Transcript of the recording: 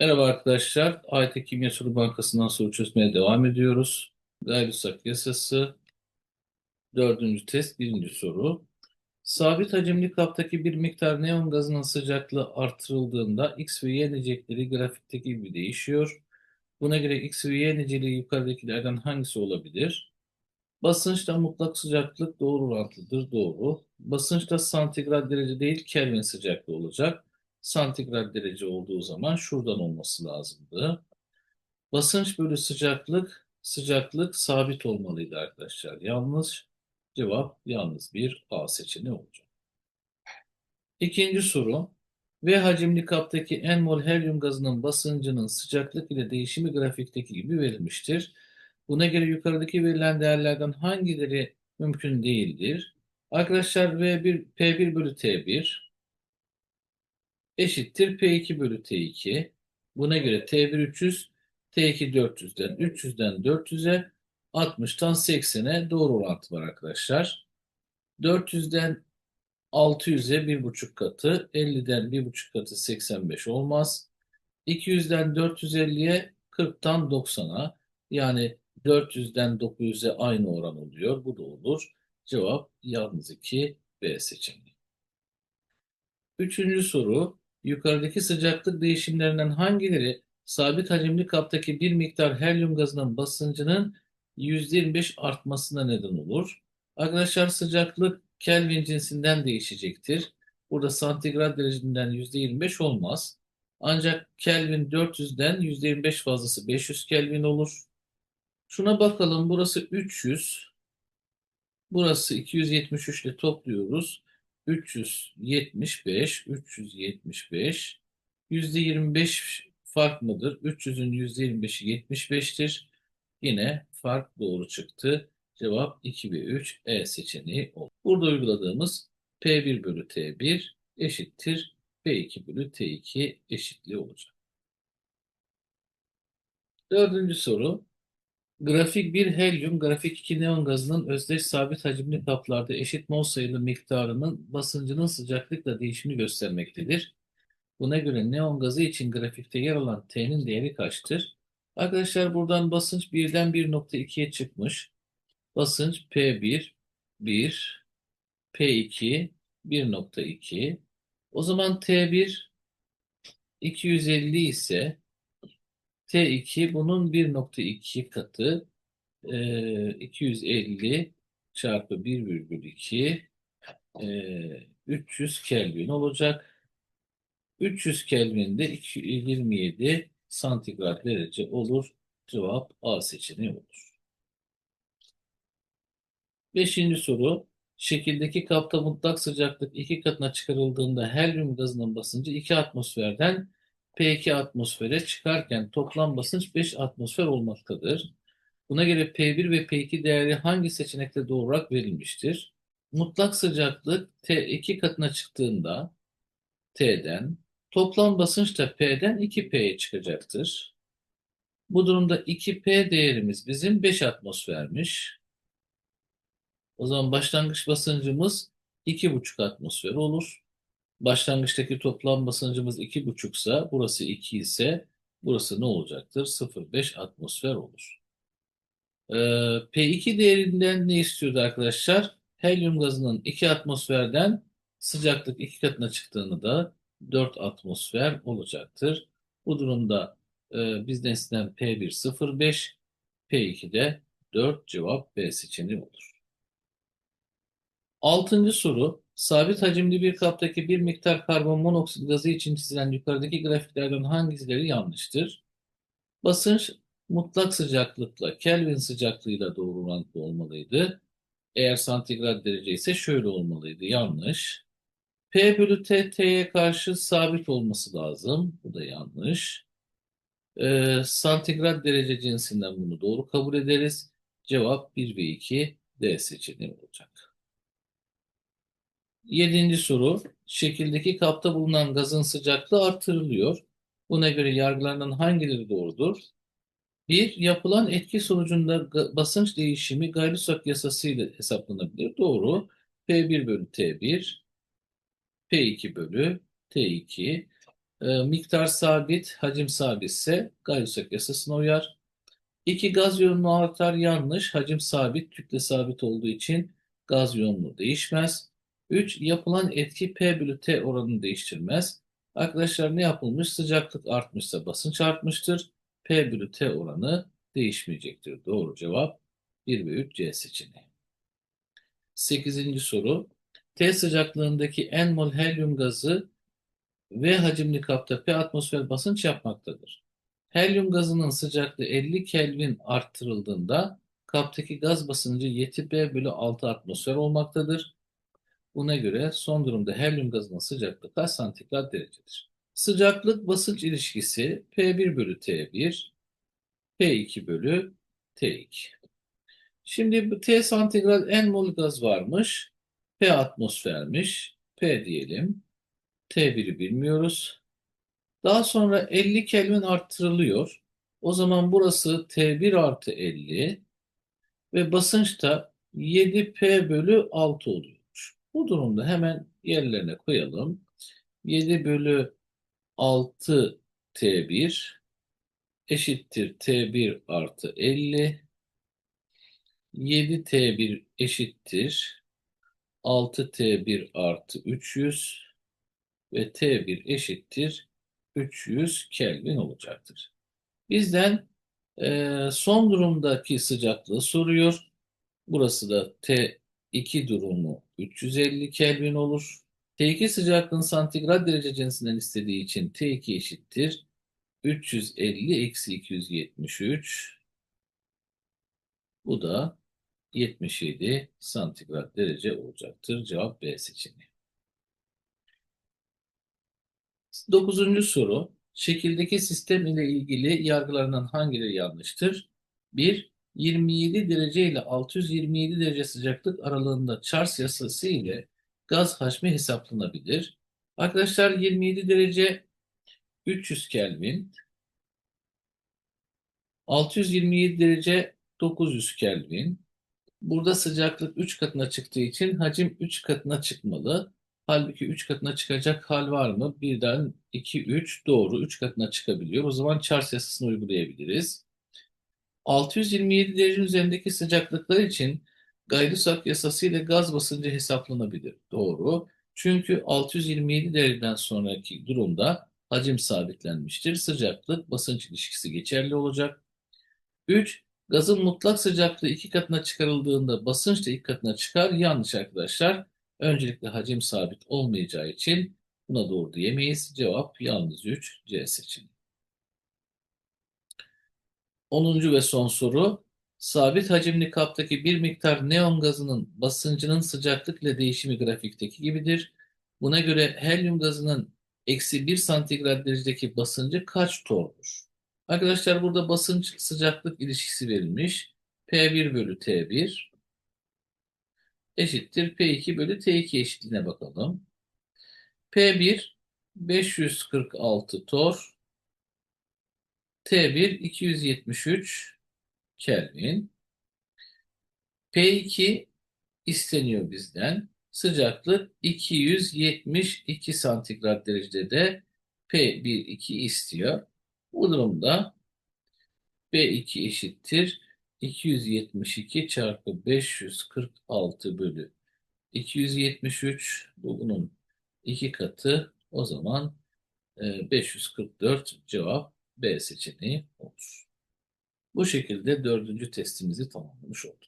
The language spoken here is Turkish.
Merhaba arkadaşlar. AYT Kimya Soru Bankası'ndan soru çözmeye devam ediyoruz. Gaylusak yasası. Dördüncü test, birinci soru. Sabit hacimli kaptaki bir miktar neon gazının sıcaklığı artırıldığında X ve Y nicekleri grafikteki gibi değişiyor. Buna göre X ve Y niceliği yukarıdakilerden hangisi olabilir? Basınçta mutlak sıcaklık doğru orantılıdır. Doğru. Basınçta santigrat derece değil Kelvin sıcaklığı olacak. Santigrat derece olduğu zaman şuradan olması lazımdı. Basınç bölü sıcaklık, sıcaklık sabit olmalıydı arkadaşlar. Yanlış. Cevap yalnız bir A seçeneği olacak. İkinci soru. V hacimli kaptaki n mol helyum gazının basıncının sıcaklık ile değişimi grafikteki gibi verilmiştir. Buna göre yukarıdaki verilen değerlerden hangileri mümkün değildir? Arkadaşlar V1, P1 bölü T1 eşittir P2 bölü T2. Buna göre T1 300, T2 400'den 300'den 400'e 60'tan 80'e doğru orantı var arkadaşlar. 400'den 600'e 1,5 katı, 50'den 1,5 katı 85 olmaz. 200'den 450'ye 40'tan 90'a yani 400'den 900'e aynı oran oluyor. Bu da olur. Cevap yalnız 2 B seçeneği. Üçüncü soru. Yukarıdaki sıcaklık değişimlerinden hangileri sabit hacimli kaptaki bir miktar helyum gazının basıncının %25 artmasına neden olur? Arkadaşlar sıcaklık Kelvin cinsinden değişecektir. Burada santigrat derecesinden %25 olmaz. Ancak Kelvin 400'den %25 fazlası 500 Kelvin olur. Şuna bakalım. Burası 300. Burası 273 ile topluyoruz. 375, 375. %25 fark mıdır? 300'ün %25'i 75'tir. Yine fark doğru çıktı. Cevap 2 ve 3 E seçeneği oldu. Burada uyguladığımız P1 bölü T1 eşittir P2 bölü T2 eşitliği olacak. Dördüncü soru. Grafik 1 helyum, grafik 2 neon gazının özdeş sabit hacimli kaplarda eşit mol sayılı miktarının basıncının sıcaklıkla değişimini göstermektedir. Buna göre neon gazı için grafikte yer alan T'nin değeri kaçtır? Arkadaşlar buradan basınç 1'den 1.2'ye çıkmış. Basınç P1, 1, P2, 1.2. O zaman T1 250 ise T2 bunun 1.2 katı e, 250 çarpı 1,2 e, 300 Kelvin olacak. 300 Kelvin'de 27 santigrat derece olur. Cevap A seçeneği olur. Beşinci soru. Şekildeki kapta mutlak sıcaklık iki katına çıkarıldığında helyum gazının basıncı 2 atmosferden P2 atmosfere çıkarken toplam basınç 5 atmosfer olmaktadır. Buna göre P1 ve P2 değeri hangi seçenekte doğru olarak verilmiştir? Mutlak sıcaklık T2 katına çıktığında T'den, toplam basınç da P'den 2P'ye çıkacaktır. Bu durumda 2P değerimiz bizim 5 atmosfermiş. O zaman başlangıç basıncımız 2,5 atmosfer olur. Başlangıçtaki toplam basıncımız 2,5 ise burası 2 ise burası ne olacaktır? 0,5 atmosfer olur. Ee, P2 değerinden ne istiyordu arkadaşlar? Helyum gazının 2 atmosferden sıcaklık 2 katına çıktığını da 4 atmosfer olacaktır. Bu durumda e, bizden istenen P1 0,5, P2 de 4 cevap B seçeneği olur. Altıncı soru. Sabit hacimli bir kaptaki bir miktar karbon monoksit gazı için çizilen yukarıdaki grafiklerden hangisileri yanlıştır? Basınç mutlak sıcaklıkla Kelvin sıcaklığıyla doğru orantılı olmalıydı. Eğer santigrat derece ise şöyle olmalıydı. Yanlış. P bölü T, T'ye karşı sabit olması lazım. Bu da yanlış. Ee, santigrat derece cinsinden bunu doğru kabul ederiz. Cevap 1 ve 2 D seçeneği olacak. Yedinci soru. Şekildeki kapta bulunan gazın sıcaklığı artırılıyor. Buna göre yargılanan hangileri doğrudur? Bir, yapılan etki sonucunda basınç değişimi Gay-Lussac yasasıyla hesaplanabilir. Doğru. P1 bölü T1, P2 bölü T2. e, miktar sabit, hacim sabitse Gay-Lussac yasasına uyar. İki gaz yoğunluğu artar yanlış. Hacim sabit, kütle sabit olduğu için gaz yoğunluğu değişmez. 3. Yapılan etki P bölü T oranını değiştirmez. Arkadaşlar ne yapılmış? Sıcaklık artmışsa basınç artmıştır. P bölü T oranı değişmeyecektir. Doğru cevap 1 ve 3 C seçeneği. 8. soru. T sıcaklığındaki N mol helyum gazı V hacimli kapta P atmosfer basınç yapmaktadır. Helyum gazının sıcaklığı 50 Kelvin arttırıldığında kaptaki gaz basıncı 7B bölü 6 atmosfer olmaktadır. Buna göre son durumda helyum gazının sıcaklığı kaç santigrat derecedir? Sıcaklık basınç ilişkisi P1 bölü T1, P2 bölü T2. Şimdi T santigrat N mol gaz varmış. P atmosfermiş. P diyelim. T1'i bilmiyoruz. Daha sonra 50 Kelvin arttırılıyor. O zaman burası T1 artı 50 ve basınç da 7P bölü 6 oluyormuş. Bu durumda hemen yerlerine koyalım. 7 bölü 6 T1 eşittir T1 artı 50. 7 T1 eşittir 6 T1 artı 300 ve T1 eşittir 300 Kelvin olacaktır. Bizden e, son durumdaki sıcaklığı soruyor. Burası da T2 durumu 350 Kelvin olur. T2 sıcaklığın santigrat derece cinsinden istediği için T2 eşittir 350 eksi 273 bu da 77 santigrat derece olacaktır. Cevap B seçeneği. Dokuzuncu soru. Şekildeki sistem ile ilgili yargılarından hangileri yanlıştır? 1. 27 derece ile 627 derece sıcaklık aralığında Charles yasası ile gaz hacmi hesaplanabilir. Arkadaşlar 27 derece 300 Kelvin, 627 derece 900 Kelvin. Burada sıcaklık 3 katına çıktığı için hacim 3 katına çıkmalı. Halbuki 3 katına çıkacak hal var mı? Birden 2, 3 doğru 3 katına çıkabiliyor. O zaman Charles yasasını uygulayabiliriz. 627 derece üzerindeki sıcaklıklar için Gay-Lussac yasası ile gaz basıncı hesaplanabilir. Doğru. Çünkü 627 dereceden sonraki durumda hacim sabitlenmiştir. Sıcaklık basınç ilişkisi geçerli olacak. 3. Gazın mutlak sıcaklığı iki katına çıkarıldığında basınç da iki katına çıkar. Yanlış arkadaşlar. Öncelikle hacim sabit olmayacağı için buna doğru diyemeyiz. Cevap yalnız 3 C seçeneği. 10. ve son soru. Sabit hacimli kaptaki bir miktar neon gazının basıncının sıcaklık ile değişimi grafikteki gibidir. Buna göre helyum gazının eksi 1 santigrat derecedeki basıncı kaç tordur? Arkadaşlar burada basınç sıcaklık ilişkisi verilmiş. P1 bölü T1 eşittir P2 bölü T2 eşitliğine bakalım. P1 546 tor. T1 273 Kelvin. P2 isteniyor bizden. Sıcaklık 272 santigrat derecede P1 2 istiyor. Bu durumda B2 eşittir 272 çarpı 546 bölü 273 bu bunun iki katı o zaman 544 e, cevap B seçeneği olur. Bu şekilde dördüncü testimizi tamamlamış olduk.